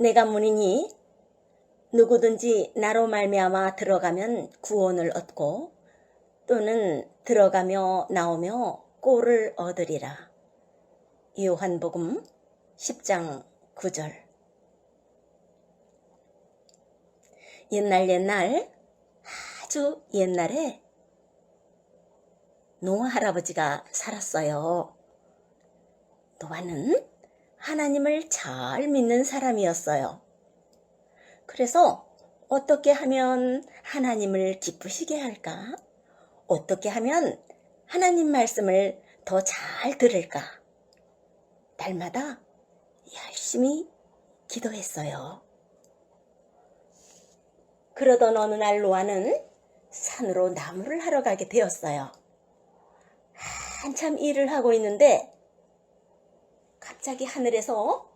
내가 문이니 누구든지 나로 말미암아 들어가면 구원을 얻고 또는 들어가며 나오며 꼴을 얻으리라. 요한복음 10장 9절 옛날 옛날 아주 옛날에 노아 할아버지가 살았어요. 노아는 하나님을 잘 믿는 사람이었어요. 그래서 어떻게 하면 하나님을 기쁘시게 할까? 어떻게 하면 하나님 말씀을 더 잘 들을까? 날마다 열심히 기도했어요. 그러던 어느 날 노아는 산으로 나무를 하러 가게 되었어요. 한참 일을 하고 있는데 갑자기 하늘에서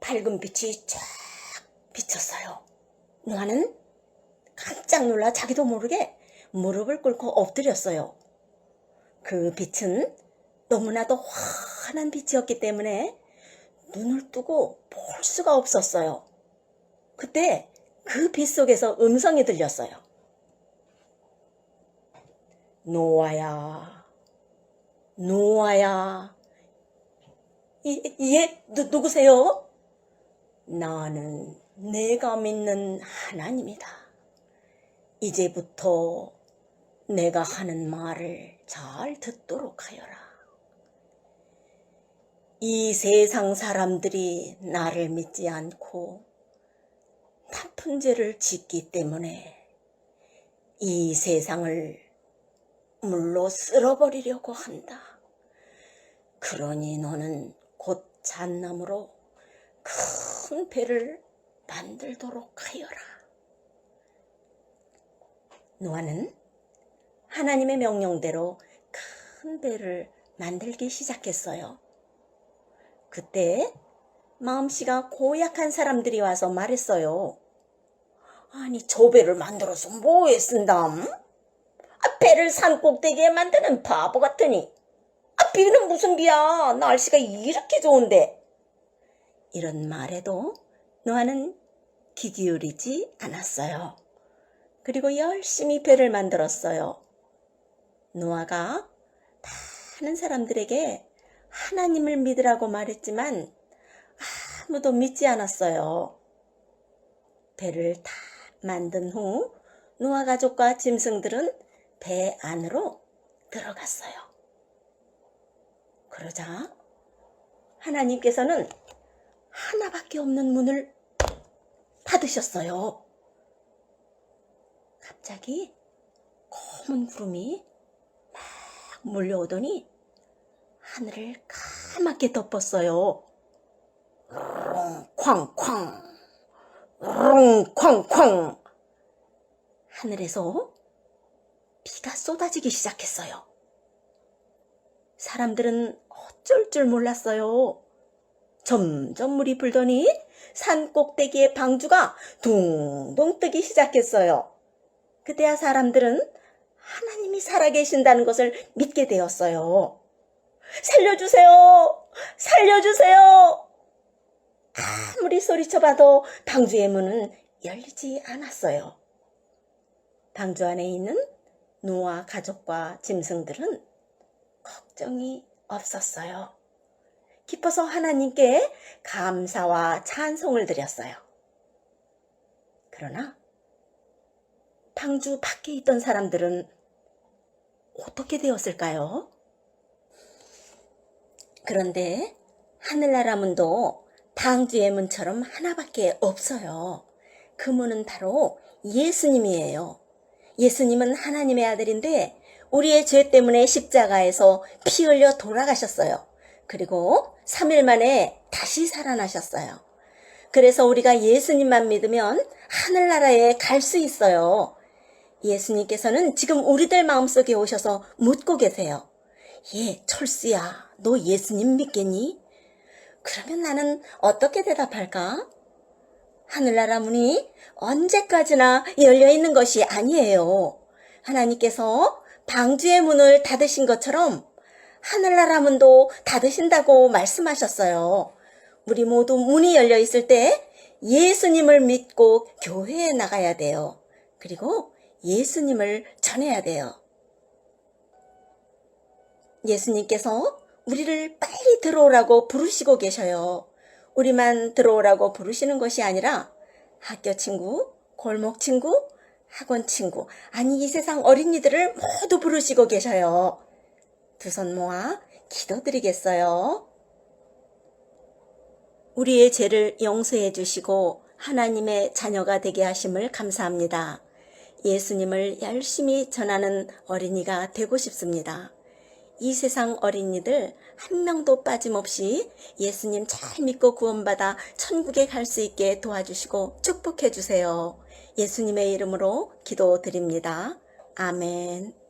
밝은 빛이 쫙 비쳤어요. 노아는 깜짝 놀라 자기도 모르게 무릎을 꿇고 엎드렸어요. 그 빛은 너무나도 환한 빛이었기 때문에 눈을 뜨고 볼 수가 없었어요. 그때 그 빛 속에서 음성이 들렸어요. 노아야, 노아야. 이, 예, 누, 누구세요? 나는 내가 믿는 하나님이다. 이제부터 내가 하는 말을 잘 듣도록 하여라. 이 세상 사람들이 나를 믿지 않고 나쁜 죄를 짓기 때문에 이 세상을 물로 쓸어버리려고 한다. 그러니 너는 곧 잣나무로 큰 배를 만들도록 하여라. 노아는 하나님의 명령대로 큰 배를 만들기 시작했어요. 그때 마음씨가 고약한 사람들이 와서 말했어요. 아니, 저 배를 만들어서 뭐에 쓴담? 아, 배를 산 꼭대기에 만드는 바보 같으니. 아, 비는 무슨 비야. 날씨가 이렇게 좋은데. 이런 말에도 노아는 귀 기울이지 않았어요. 그리고 열심히 배를 만들었어요. 노아가 많은 사람들에게 하나님을 믿으라고 말했지만 아무도 믿지 않았어요. 배를 다 만든 후 노아 가족과 짐승들은 배 안으로 들어갔어요. 그러자 하나님께서는 하나밖에 없는 문을 닫으셨어요. 갑자기 검은 구름이 막 몰려오더니 하늘을 까맣게 덮었어요. 쾅쾅, 쾅쾅. 하늘에서 비가 쏟아지기 시작했어요. 사람들은 어쩔 줄 몰랐어요. 점점 물이 불더니 산 꼭대기의 방주가 둥둥 뜨기 시작했어요. 그때야 사람들은 하나님이 살아계신다는 것을 믿게 되었어요. 살려주세요! 살려주세요! 아무리 소리쳐봐도 방주의 문은 열리지 않았어요. 방주 안에 있는 노아 가족과 짐승들은 걱정이 없었어요. 기뻐서 하나님께 감사와 찬송을 드렸어요. 그러나 방주 밖에 있던 사람들은 어떻게 되었을까요? 그런데 하늘나라 문도 방주의 문처럼 하나밖에 없어요. 그 문은 바로 예수님이에요. 예수님은 하나님의 아들인데 우리의 죄 때문에 십자가에서 피 흘려 돌아가셨어요. 그리고 3일 만에 다시 살아나셨어요. 그래서 우리가 예수님만 믿으면 하늘나라에 갈 수 있어요. 예수님께서는 지금 우리들 마음속에 오셔서 묻고 계세요. 예, 철수야, 너 예수님 믿겠니? 그러면 나는 어떻게 대답할까? 하늘나라 문이 언제까지나 열려 있는 것이 아니에요. 하나님께서 방주의 문을 닫으신 것처럼 하늘나라 문도 닫으신다고 말씀하셨어요. 우리 모두 문이 열려 있을 때 예수님을 믿고 교회에 나가야 돼요. 그리고 예수님을 전해야 돼요. 예수님께서 우리를 빨리 들어오라고 부르시고 계셔요. 우리만 들어오라고 부르시는 것이 아니라 학교 친구, 골목 친구, 학원 친구, 아니 이 세상 어린이들을 모두 부르시고 계셔요. 두 손 모아 기도드리겠어요. 우리의 죄를 용서해 주시고 하나님의 자녀가 되게 하심을 감사합니다. 예수님을 열심히 전하는 어린이가 되고 싶습니다. 이 세상 어린이들 한 명도 빠짐없이 예수님 잘 믿고 구원받아 천국에 갈 수 있게 도와주시고 축복해 주세요. 예수님의 이름으로 기도드립니다. 아멘.